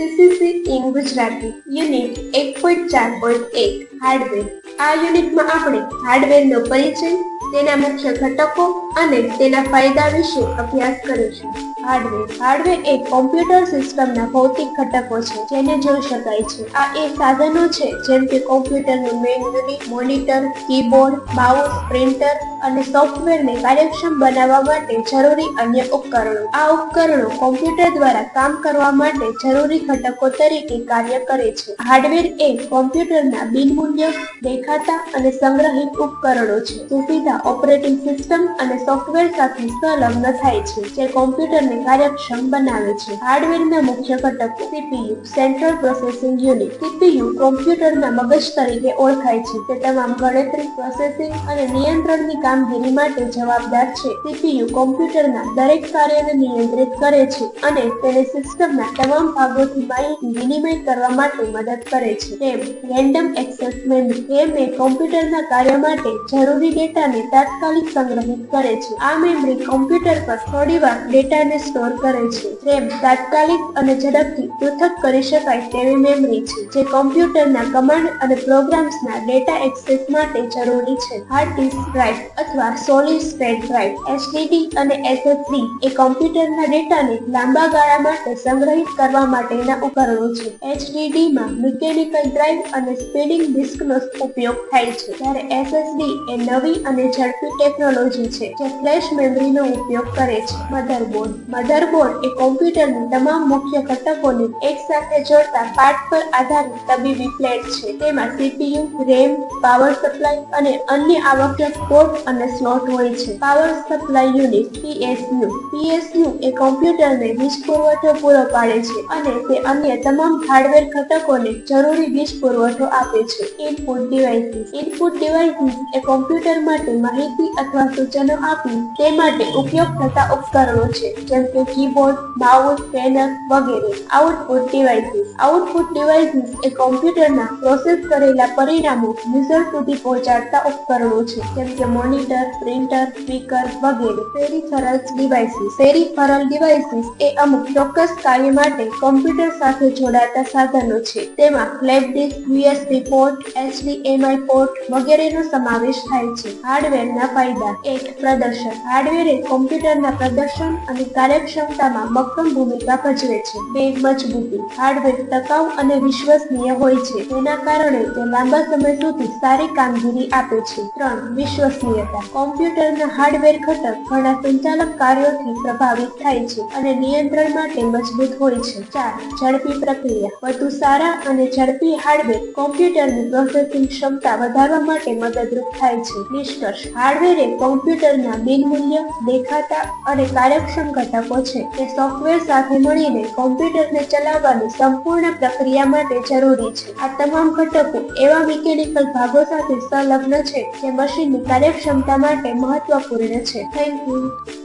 CCC in Gujarati unit એક point ચાર point એક. હાર્ડવેર આ યુનિટમાં આપણે હાર્ડવેરનો પરિચય તેના મુખ્ય ઘટકો અને તેના ફાયદા વિશે અભ્યાસ કરીશું હાર્ડવેર હાર્ડવેર એ કોમ્પ્યુટર સિસ્ટમના ભૌતિક ઘટકો છે, જેને જોઈ શકાય છે. આ એ સાધનો છે, જેમ કે કોમ્પ્યુટરનું memory monitor keyboard mouse printer અને સોફ્ટવેરને કાર્યક્ષમ બનાવવા માટે જરૂરી અન્ય ઉપકરણો. આ ઉપકરણો કોમ્પ્યુટર દ્વારા કામ કરવા માટે જરૂરી ઘટકો તરીકે કાર્ય કરે છે. હાર્ડવેર એ કોમ્પ્યુટરના બિનમૂલ્ય દેખાતા અને સંગ્રહિત ઉપકરણો છે. સીધા ઓપરેટિંગ સિસ્ટમ અને સોફ્ટવેર સાથે સંલગ્ન થાય છે, જે કોમ્પ્યુટરને કાર્યક્ષમ બનાવે છે. હાર્ડવેરના મુખ્ય ઘટકો CPU central processing unit CPU કોમ્પ્યુટરના મગજ તરીકે ઓળખાય છે. તે તમામ ગણતરી પ્રોસેસિંગ અને નિયંત્રણની કામગીરી માટે જવાબદાર છે. સીપીયુ કોમ્પ્યુટરના દરેક કાર્યને નિયંત્રિત કરે છે અને તેને સિસ્ટમના તમામ ભાગોથી માહિતી વિનિમય કરવા માટે મદદ કરે છે. રેન્ડમ એક્સેસ મેમરી રેમ એ કોમ્પ્યુટરના કાર્ય માટે જરૂરી ડેટાને તાત્કાલિક સંગ્રહિત કરે છે. આ મેમરી કોમ્પ્યુટર પર થોડીવાર ડેટાને સ્ટોર કરે છે. રેમ તાત્કાલિક અને ઝડપથી પૃથક કરી શકાય તેવી મેમરી છે, જે કોમ્પ્યુટરના કમાન્ડ અને પ્રોગ્રામ્સના ડેટા એક્સેસ માટે જરૂરી છે. હાર્ડ ડિસ્ક ડ્રાઈવ અથવા સોલિડ સ્ટેટ ડ્રાઈવ એસડીડી અને એસએસડી એ કોમ્પ્યુટરના ડેટાને લાંબા ગાળા માટે સંગ્રહિત કરવા માટેના ઉપકરણો છે. એચડીડીમાં મિકેનિકલ ડ્રાઈવ અને સ્પીડિંગ ડિસ્કનો ઉપયોગ થાય છે. જ્યારે એસએસડી એ નવી અને ઝડપી ટેકનોલોજી છે જે ફ્લેશ મેમરીનો ઉપયોગ કરે છે. મધરબોર્ડ. મધરબોર્ડ એ કોમ્પ્યુટરના તમામ મુખ્ય ઘટકોને એકસાથે જોડતા પાર્ટ પર આધારિત તબીબી પ્લેટ છે. તેમાં સીપીયુ, રેમ, પાવર સપ્લાય અને અન્ય આવશ્યક પોર્ટ અને સ્લોટ હોય છે. Power supply unit, PSU. PSU એ કોમ્પ્યુટરને વીજ પુરવઠો પૂરો પાડે છે અને તે અન્ય તમામ હાર્ડવેર ઘટકોને જરૂરી વીજ પુરવઠો આપે છે. Input devices. ઇનપુટ ડિવાઇસીસ એ કોમ્પ્યુટર માટે માહિતી અથવા સૂચનો આપી તે માટે ઉપયોગ થતા ઉપકરણો છે, જેમ કે કીબોર્ડ, માઉસ પેનર વગેરે. Output devices. આઉટપુટ ડિવાઇસીસ એ કોમ્પ્યુટરના પ્રોસેસ કરેલા પરિણામો યુઝર સુધી પહોંચાડતા ઉપકરણો છે, જેમ કે મોનિટર, પ્રિન્ટર, સ્પીકર વગેરે. Peripherals devices. પેરિફેરલ ડિવાઇસીસ એ અમુક ચોક્કસ કાર્ય માટે કોમ્પ્યુટર સાથે જોડાતા સાધનો છે. તેમાં floppy disk, USB port HDMI port વગેરેનો સમાવેશ થાય છે. હાર્ડવેરના ફાયદા. એક, પ્રદર્શન. હાર્ડવેર એ કોમ્પ્યુટરના પ્રદર્શન અને કાર્યક્ષમતામાં મક્કમ ભૂમિકા ભજવે છે. બે, મજબૂતી. હાર્ડવેર ટકાઉ અને વિશ્વસનીય હોય છે. તેના કારણે તે લાંબા સમય સુધી સારી કામગીરી આપે છે. ત્રણ, વિશ્વસનીયતા. કોમ્પ્યુટરના હાર્ડવેર ઘટક ઘણા સંચાલક કાર્યોથી પ્રભાવિત થાય છે અને નિયંત્રણ માટે મજબૂત હોય છે. ચાર, ઝડપી પ્રક્રિયા. વધુ સારા અને ઝડપી હાર્ડવેર કોમ્પ્યુટરની પ્રોસેસિંગ ક્ષમતા વધારવા માટે મદદરૂપ થાય છે. નિષ્કર્ષ. હાર્ડવેર એ કોમ્પ્યુટરના બિનમૂલ્ય દેખાતા અને કાર્યક્ષમ ઘટકો છે. તે સોફ્ટવેર સાથે મળીને કોમ્પ્યુટરને ચલાવવાની સંપૂર્ણ પ્રક્રિયા માટે જરૂરી છે. આ તમામ ઘટકો એવા મિકેનિકલ ભાગો સાથે સંલગ્ન છે જે મશીનની કાર્યક્ષમતા માટે મહત્વપૂર્ણ છે. Thank you.